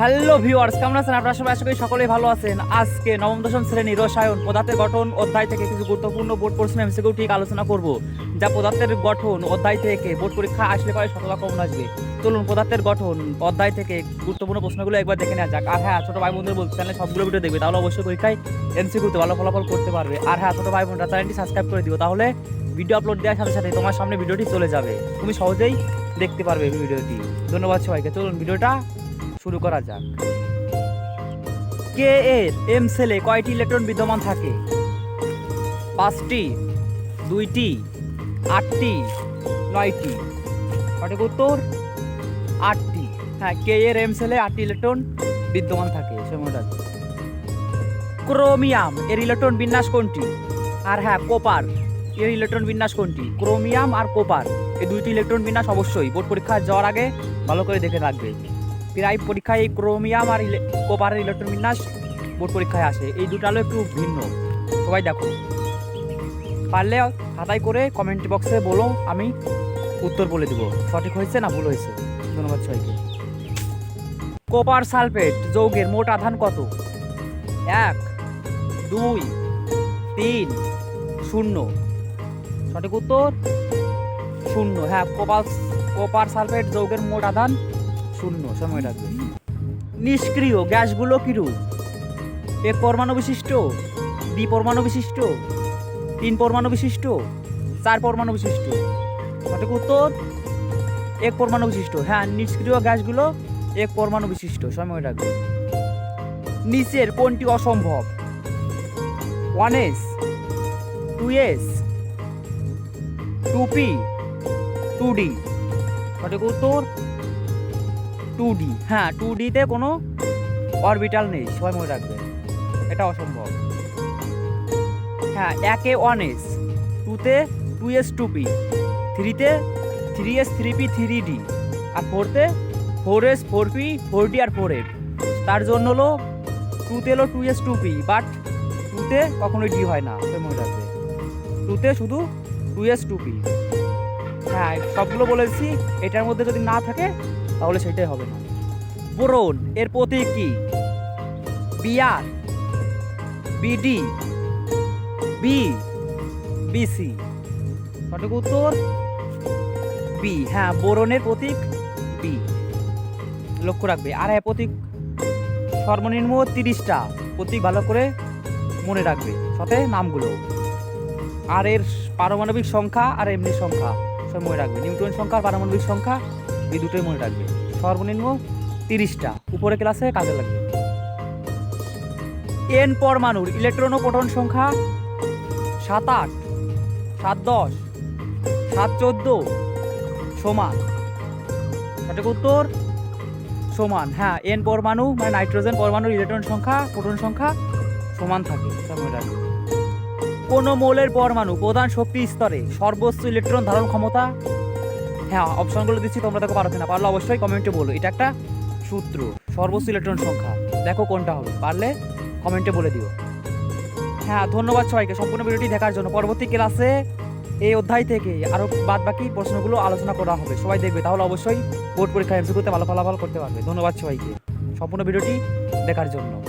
Hello viewers কেমন আছেন? আপনারা সবাই? আশা করি সকলেই ভালো আছেন। আজকে নবম, দশম শ্রেণি রসায়ন, পদার্থের গঠন, অধ্যায় থেকে কিছু গুরুত্বপূর্ণ বোর্ড প্রশ্ন এমসিকিউ ঠিক আলোচনা করব, যা পদার্থের গঠন, অধ্যায় থেকে বোর্ড পরীক্ষা আসলে পরে শতভাগ কমন আসবে? চলুন, পদার্থের গঠন, অধ্যায় থেকে গুরুত্বপূর্ণ প্রশ্নগুলো একবার দেখে নেওয়া যাক। আর হ্যাঁ ছোট ভাই বোনদের বলতে চ্যানেলে সবগুলো ভিডিও দেখবে, তাহলে অবশ্যই পরীক্ষায় এমসিকিউতে ভালো ফলাফল করতে পারবে। আর হ্যাঁ ছোট ভাই বোনরা, চ্যানেলটি সাবস্ক্রাইব করে দিও, তাহলে ভিডিও আপলোড দেওয়ার সাথে সাথে তোমার সামনে ভিডিওটি চলে যাবে। তুমি সহজেই দেখতে পারবে ভিডিওটি ধন্যবাদ সবাইকে। চলুন ভিডিওটা শুরু করা যাক। কে এর এম সেলে কয়টি ইলেকট্রন বিদ্যমান থাকে? পাঁচটি, দুইটি, আটটি, নয়টি। সঠিক উত্তর? আটটি। হ্যাঁ কে এর এম সেলে আটটি ইলেকট্রন বিদ্যমান থাকে? সময়টা ক্রোমিয়াম, এর ইলেকট্রন বিন্যাস কোনটি? আর হ্যাঁ কোপার, এর ইলেকট্রন বিন্যাস কোনটি? ক্রোমিয়াম আর কোপার, এই দুইটি ইলেকট্রন বিন্যাস অবশ্যই। বোর্ড পরীক্ষা যাওয়ার আগে ভালো করে দেখে রাখবে। প্রায় পরীক্ষায় এই ক্রোমিয়াম আর কোপারের ইলেকট্রন বিন্যাস বোর্ড পরীক্ষায় আসে। এই দুটো আলো একটু ভিন্ন। সবাই দেখো। পারলে খাতায় করে কমেন্ট বক্সে বলো, আমি উত্তর বলে দেবো। সঠিক হয়েছে না ভুল হয়েছে? ধন্যবাদ সবাইকে। কোপার সালফেট যৌগের মোট আধান কত? এক, দুই, তিন, শূন্য। সঠিক উত্তর? শূন্য। হ্যাঁ কোপার কোপার সালফেট যৌগের মোট আধান শূন্য সময় লাগবে নিষ্ক্রিয়, গ্যাসগুলো কিরূপ? এক পরমাণু বিশিষ্ট দ্বি পরমাণু বিশিষ্ট, তিন পরমাণু বিশিষ্ট, চার পরমাণু বিশিষ্ট। সঠিক উত্তর? এক পরমাণু বিশিষ্ট। হ্যাঁ নিষ্ক্রিয় গ্যাসগুলো এক পরমাণু বিশিষ্ট। সময় লাগবে। নিচের কোনটি অসম্ভব? One S two S two P two D সঠিক উত্তর? টু ডি হ্যাঁ টু ডিতে কোনো অরবিটাল নেই, সবাই মনে রাখবে। এটা অসম্ভব। হ্যাঁ একে ওয়ান এস টুতে টু এস টু পি থ্রিতে three S three P three D আর ফোরতে four S four P four D আর ফোর এফ তার জন্য হলো টুতে হলো two S two P but টুতে কখনোই ডি হয় না সে মনে রাখবে। টুতে শুধু টু এস টু পি হ্যাঁ সবগুলো বলেছি এটার মধ্যে যদি না থাকে তাহলে সেটাই হবে। না বোরন এর প্রতীক কি? B R, B D, B, B C. সঠিক উত্তর? বি। হ্যাঁ বোরনের প্রতীক বি। লক্ষ্য রাখবে। আর হ্যাঁ প্রতীক সর্বনিম্ন তিরিশটা। প্রতীক ভালো করে মনে রাখবে। সাথে নামগুলো। আর এর পারমাণবিক সংখ্যা আর এমনি সংখ্যা। সব মনে রাখবে। নিউটন সংখ্যা পারমাণবিক সংখ্যা এই দুটোই মনে রাখবে। সর্বনিম্ন তিরিশটা। উপরে ক্লাসে কাজে লাগবে। এন পরমাণুর ইলেকট্রন ও প্রোটন সংখ্যা সাত আট, সাত দশ, সাত চোদ্দ সমান। সঠিক উত্তর সমান। হ্যাঁ এন পরমাণু মানে নাইট্রোজেন পরমাণুর ইলেকট্রন সংখ্যা প্রোটন সংখ্যা সমান থাকে। কোন মৌলের পরমাণু প্রধান শক্তি স্তরে সর্বোচ্চ ইলেকট্রন ধারণ ক্ষমতা হ্যাঁ অপশনগুলো দিচ্ছি, তোমরা দেখো পারো কিনা। পারলে অবশ্যই কমেন্টে বলো। এটা একটা সূত্র। সর্বোচ্চ ইলেকট্রন সংখ্যা। দেখো কোনটা হবে। পারলে কমেন্টে বলে দিও। হ্যাঁ ধন্যবাদ সবাইকে। সম্পূর্ণ ভিডিওটি দেখার জন্য। পরবর্তী ক্লাসে এই অধ্যায় থেকে আরও বাদ বাকি প্রশ্নগুলো আলোচনা করা হবে। সবাই দেখবে। তাহলে অবশ্যই বোর্ড পরীক্ষা এমসিকিউতে ভালো ফলাফল করতে পারবে। ধন্যবাদ সবাইকে। সম্পূর্ণ ভিডিওটি দেখার জন্য।